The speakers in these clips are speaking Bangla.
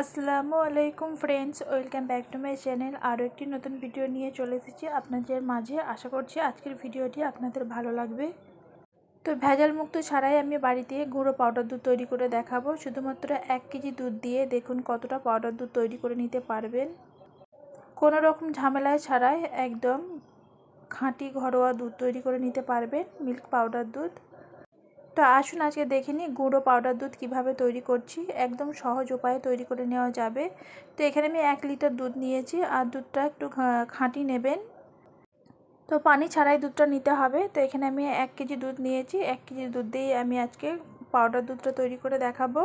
আসসালামু আলাইকুম friends welcome back to my channel আরও একটি নতুন ভিডিও নিয়ে চলে এসেছি আপনাদের মাঝে। আশা করছি আজকের ভিডিওটি আপনাদের ভালো লাগবে। তো ভেজাল মুক্ত ছাড়াই আমি বাড়িতে গুঁড়ো পাউডার দুধ তৈরি করে দেখাবো। শুধুমাত্র এক কেজি দুধ দিয়ে দেখুন কতটা পাউডার দুধ তৈরি করে নিতে পারবেন। কোনো রকম ঝামেলায় ছাড়াই একদম খাঁটি ঘরোয়া দুধ তৈরি করে নিতে পারবেন মিল্ক পাউডার দুধ। তো আসুন আজকে দেখে নিই গুঁড়ো পাউডার দুধ কীভাবে তৈরি করছি। একদম সহজ উপায়ে তৈরি করে নেওয়া যাবে। তো এখানে আমি এক লিটার দুধ নিয়েছি আর দুধটা একটু খাঁটি নেবেন। তো পানি ছাড়াই দুধটা নিতে হবে। তো এখানে আমি এক কেজি দুধ নিয়েছি। এক কেজি দুধ দিয়ে আমি আজকে পাউডার দুধটা তৈরি করে দেখাবো।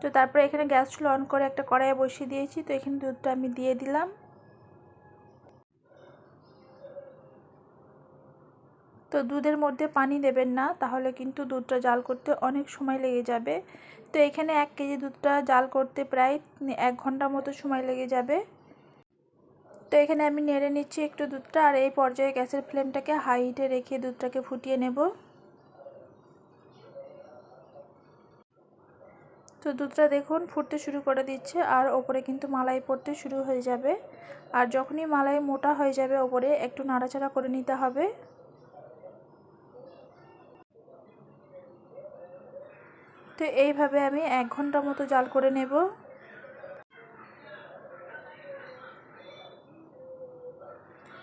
তো তারপরে এখানে গ্যাস চুলো অন করে একটা কড়াইয়ে বসিয়ে দিয়েছি। তো এখানে দুধটা আমি দিয়ে দিলাম। তো দুধের মধ্যে পানি দেবেন না, তাহলে কিন্তু দুধটা জাল করতে অনেক সময় লেগে যাবে। তো এখানে এক কেজি দুধটা জাল করতে প্রায় এক ঘণ্টা মতো সময় লেগে যাবে। তো এখানে আমি নেড়ে নিচ্ছি একটু দুধটা, আর এই পর্যায়ে গ্যাসের ফ্লেমটাকে হাই হিটে রেখে দুধটাকে ফুটিয়ে নেব। তো দুধটা দেখুন ফুটতে শুরু করে দিচ্ছে, আর ওপরে কিন্তু মালাই পড়তে শুরু হয়ে যাবে। আর যখনই মালাই মোটা হয়ে যাবে ওপরে একটু নাড়াচাড়া করে নিতে হবে। তো এইভাবে আমি এক ঘণ্টা মতো জাল করে নেব।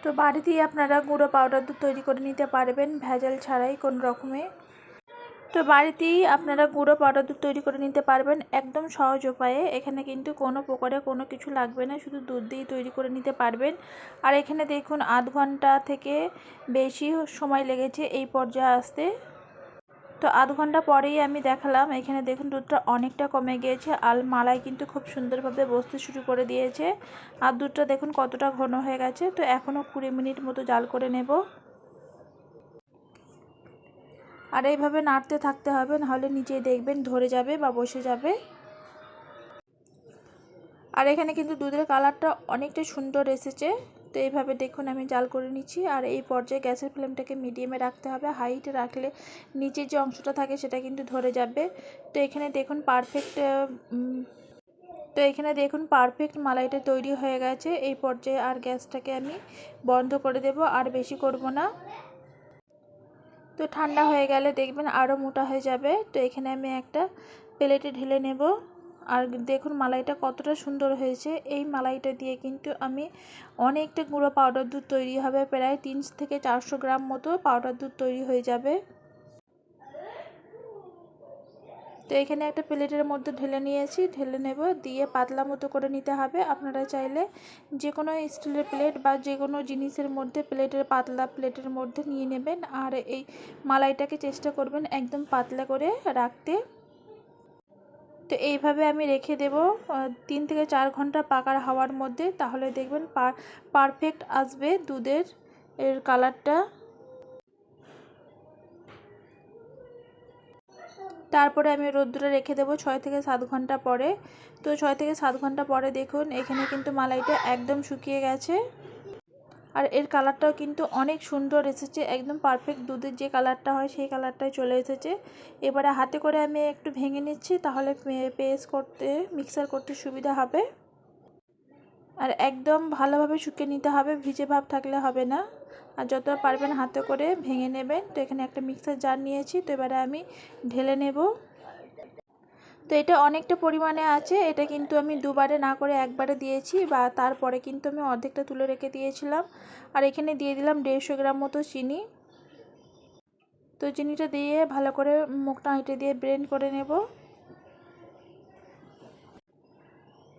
তো বাড়িতেই আপনারা গুঁড়ো পাউডার দুধ তৈরি করে নিতে পারবেন ভেজাল ছাড়াই কোন রকমে। তো বাড়িতেই আপনারা গুঁড়ো পাউডার দুধ তৈরি করে নিতে পারবেন একদম সহজ উপায়ে। এখানে কিন্তু কোনো প্রকারে কোনো কিছু লাগবে না, শুধু দুধ দিয়েই তৈরি করে নিতে পারবেন। আর এখানে দেখুন আধ ঘণ্টা থেকে বেশি সময় লেগেছে এই পর্যায়ে আসতে। তো আধ ঘণ্টা পরেই আমি দেখালাম। এখানে দেখুন দুধটা অনেকটা কমে গিয়েছে আর মালাই কিন্তু খুব সুন্দরভাবে বসতে শুরু করে দিয়েছে। আর দুধটা দেখুন কতটা ঘন হয়ে গেছে। তো এখনও কুড়ি মিনিট মতো জাল করে নেব। আর এইভাবে নাড়তে থাকতে হবে, নাহলে নিচেই দেখবেন ধরে যাবে বা বসে যাবে। আর এখানে কিন্তু দুধের কালারটা অনেকটা সুন্দর এসেছে। তো এইভাবে দেখুন আমি জাল করে নিচ্ছি। আর এই পর্যায়ে গ্যাসের ফ্লেমটাকে মিডিয়ামে রাখতে হবে। হাইটে রাখলে নিচের যে অংশটা থাকে সেটা কিন্তু ধরে যাবে। তো এখানে দেখুন পারফেক্ট তো এখানে দেখুন পারফেক্ট মালাইটা তৈরি হয়ে গেছে। এই পর্যায়ে আর গ্যাসটাকে আমি বন্ধ করে দেব, আর বেশি করব না। তো ঠান্ডা হয়ে গেলে দেখবেন আরও মোটা হয়ে যাবে। তো এখানে আমি একটা প্লেটে ঢেলে নেব। আর দেখুন মালাইটা কতটা সুন্দর হয়েছে। এই মালাইটা দিয়ে কিন্তু আমি অনেকটা গুঁড়ো পাউডার দুধ তৈরি হবে। প্রায় তিন থেকে চারশো গ্রাম মতো পাউডার দুধ তৈরি হয়ে যাবে। তো এখানে একটা প্লেটের মধ্যে ঢেলে নিয়েছি। ঢেলে নেব, দিয়ে পাতলা মতো করে নিতে হবে। আপনারা চাইলে যে কোনো স্টিলের প্লেট বা যে কোনো জিনিসের মধ্যে প্লেটের পাতলা প্লেটের মধ্যে নিয়ে নেবেন। আর এই মালাইটাকে চেষ্টা করবেন একদম পাতলা করে রাখতে। তো এইভাবে আমি রেখে দেব। তিন থেকে চার ঘণ্টা পাকার হাওয়ার মধ্যে। তাহলে দেখবেন পারফেক্ট আসবে দুধের, এর কালারটা তারপরে আমি রোদ্দুরে রেখে দেবো ছয় থেকে সাত ঘণ্টা পরে। তো ছয় থেকে সাত ঘণ্টা পরে দেখুন, এখানে কিন্তু মালাইটা একদম শুকিয়ে গেছে। আর এর কালারটাও কিন্তু অনেক সুন্দর এসেছে, একদম পারফেক্ট দুধের যে কালারটা হয় সেই কালারটাই চলে এসেছে। এবারে হাতে করে আমি একটু ভেঙে নিচ্ছি, তাহলে পেস্ট করতে মিক্সার করতে সুবিধা হবে। আর একদম ভালোভাবে শুকিয়ে নিতে হবে, ভিজে ভাব থাকলে হবে না। আর যত পারবেন হাতে করে ভেঙে নেবেন। তো এখানে একটা মিক্সার জার নিয়েছি, তো এবারে আমি ঢেলে নেব। তো এটা অনেকটা পরিমাণে আছে, এটা কিন্তু আমি দুবারে না করে একবারে দিয়েছি বা তারপরে কিন্তু আমি অর্ধেকটা তুলে রেখে দিয়েছিলাম। আর এখানে দিয়ে দিলাম দেড়শো গ্রাম মতো চিনি। তো চিনিটা দিয়ে ভালো করে মুখটা হেঁটে দিয়ে ব্রেন্ড করে নেব।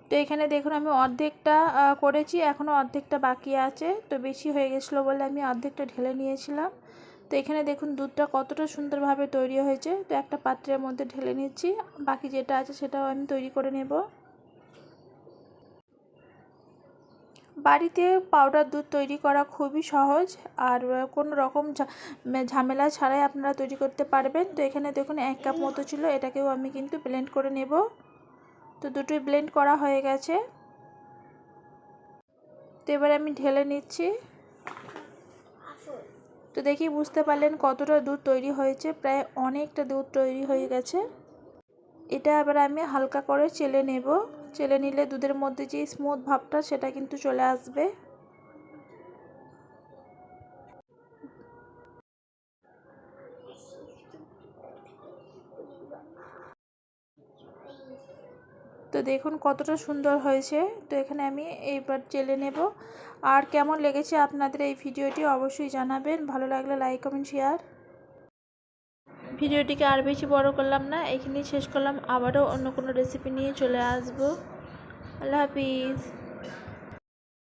তো এখানে দেখুন আমি অর্ধেকটা করেছি এখনও অর্ধেকটা বাকি আছে। তো বেশি হয়ে গেছিল বলে আমি অর্ধেকটা ঢেলে নিয়েছিলাম। তো এখানে দেখুন দুধটা কতটা সুন্দরভাবে তৈরি হয়েছে। তো একটা পাত্রের মধ্যে ঢেলে নিচ্ছি। বাকি যেটা আছে সেটাও আমি তৈরি করে নেব। বাড়িতে পাউডার দুধ তৈরি করা খুবই সহজ। আর কোনো রকম ঝামেলা ছাড়াই আপনারা তৈরি করতে পারবেন। তো এখানে দেখুন এক কাপ মতো ছিল, এটাকেও আমি কিন্তু ব্লেন্ড করে নেব। তো দুটোই ব্লেন্ড করা হয়ে গেছে। তো এবার আমি ঢেলে নিচ্ছি। তো দেখি বুঝতে পারলেন কতটা দুধ তৈরি হয়েছে, প্রায় অনেকটা দুধ তৈরি হয়ে গেছে। এটা এবার আমি হালকা করে চেলে নেব। চেলে নিলে দুধের মধ্যে যে স্মুথ ভাবটা সেটা কিন্তু চলে আসবে। তো দেখুন কতটা সুন্দর হয়েছে। তো এখানে আমি এইবার জেলে নেব। আর কেমন লেগেছে আপনাদের এই ভিডিওটি অবশ্যই জানাবেন। ভালো লাগলে লাইক, কমেন্ট, শেয়ার। ভিডিওটিকে আর বেশি বড় করলাম না, এখানেই শেষ করলাম। আবারও অন্য কোনো রেসিপি নিয়ে চলে আসব। আল্লাহ হাফিজ।